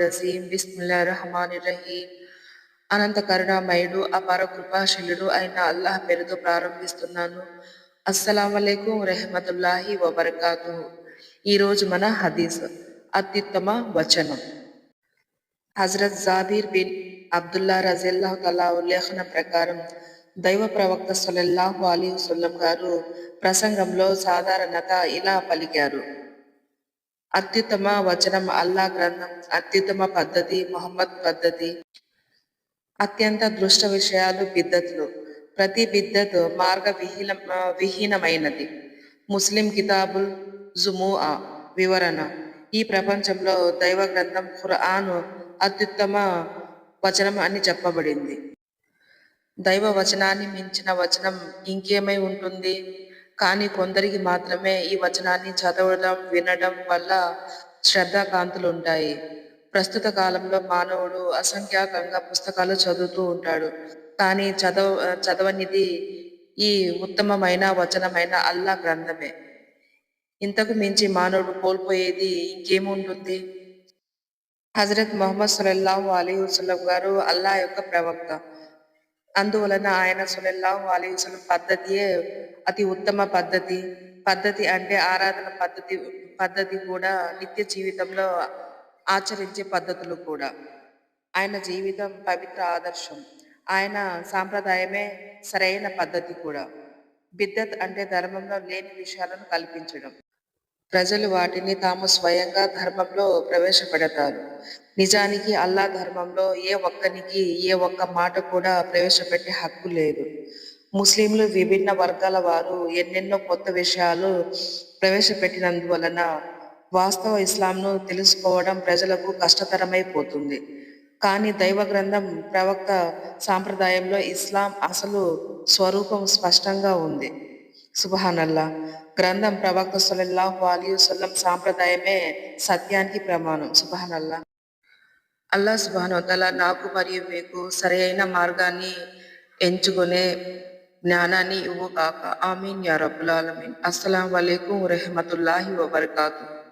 రజీం బిస్మిల్లా రహమాన్ రహీం అనంత కరుణామయుడు అపార కృపాశీలుడు అయిన అల్లాహ్ పేరుతో ప్రారంభిస్తున్నాను. అస్సలం వలైకుం రెహమతుల్లాహి వబర్కాతు ఈరోజు మన హదీస్ అత్యుత్తమ వచనం. హజరత్ జాబీర్ బిన్ అబ్దుల్లా రజిల్లా తలా ఉల్లేఖన ప్రకారం దైవ ప్రవక్త సొలల్లాహు అలీ వసల్లం గారు ప్రసంగంలో సాధారణత ఇలా పలికారు. అత్యుత్తమ వచనం అల్లా గ్రంథం అత్యుత్తమ పద్ధతి మొహమ్మద్ పద్ధతి అత్యంత దృష్ట విషయాలు బిద్దతులు. ప్రతి బిద్దత్ మార్గ విహీన విహీనమైనది. ముస్లిం కితాబుల్ జుముఆ వివరణ. ఈ ప్రపంచంలో దైవ గ్రంథం ఖురాన్ అత్యుత్తమ వచనం అని చెప్పబడింది. దైవ వచనాన్ని మించిన వచనం ఇంకేమై ఉంటుంది? కానీ కొందరికి మాత్రమే ఈ వచనాన్ని చదవడం వినడం వల్ల శ్రద్ధాకాంతులు ఉంటాయి ప్రస్తుత కాలంలో మానవుడు అసంఖ్యాకంగా పుస్తకాలు చదువుతూ ఉంటాడు. కానీ చదవ చదవనిది ఈ ఉత్తమమైన వచనమైన అల్లా గ్రంథమే. ఇంతకు మించి మానవుడు కోల్పోయేది ఇంకేముంటుంది? హజరత్ మొహమ్మద్ సుల్లాహు అలీ వసలం గారు అల్లా యొక్క ప్రవక్త. అందువలన ఆయన సులల్లాహు అలీ పద్ధతియే అతి ఉత్తమ పద్ధతి. పద్ధతి అంటే ఆరాధన పద్ధతి పద్ధతి కూడా నిత్య జీవితంలో ఆచరించే పద్ధతులు కూడా. ఆయన జీవితం పవిత్ర ఆదర్శం. ఆయన సాంప్రదాయమే సరైన పద్ధతి కూడా. బిద్దత్ అంటే ధర్మంలో లేని విషయాలను కల్పించడం. ప్రజలు వాటిని తాము స్వయంగా ధర్మంలో ప్రవేశపెడతారు. నిజానికి అల్లా ధర్మంలో ఏ ఒక్కనికి ఏ ఒక్క మాట కూడా ప్రవేశపెట్టే హక్కు లేదు. ముస్లింలు విభిన్న వర్గాల వారు ఎన్నెన్నో కొత్త విషయాలు ప్రవేశపెట్టినందువలన వాస్తవ ఇస్లాంను తెలుసుకోవడం ప్రజలకు కష్టతరమైపోతుంది. కానీ దైవ గ్రంథం ప్రవక్త సాంప్రదాయంలో ఇస్లాం అసలు స్వరూపం స్పష్టంగా ఉంది. సుబహానల్లా గ్రంథం ప్రవక్త సొలల్లాహు అలీ వసల్లం సాంప్రదాయమే సత్యానికి ప్రమాణం. సుబహానల్లా అల్లా సుబహానోతల నాకు మరియు మీకు సరైన మార్గాన్ని ఎంచుకునే జ్ఞానాన్ని ఇవ్వు కాక ఆమీన్ యా రబ్బుల్ ఆలమీన్. అస్సలం వలైకుం వరహమతుల్లాహి వబర్కాతు.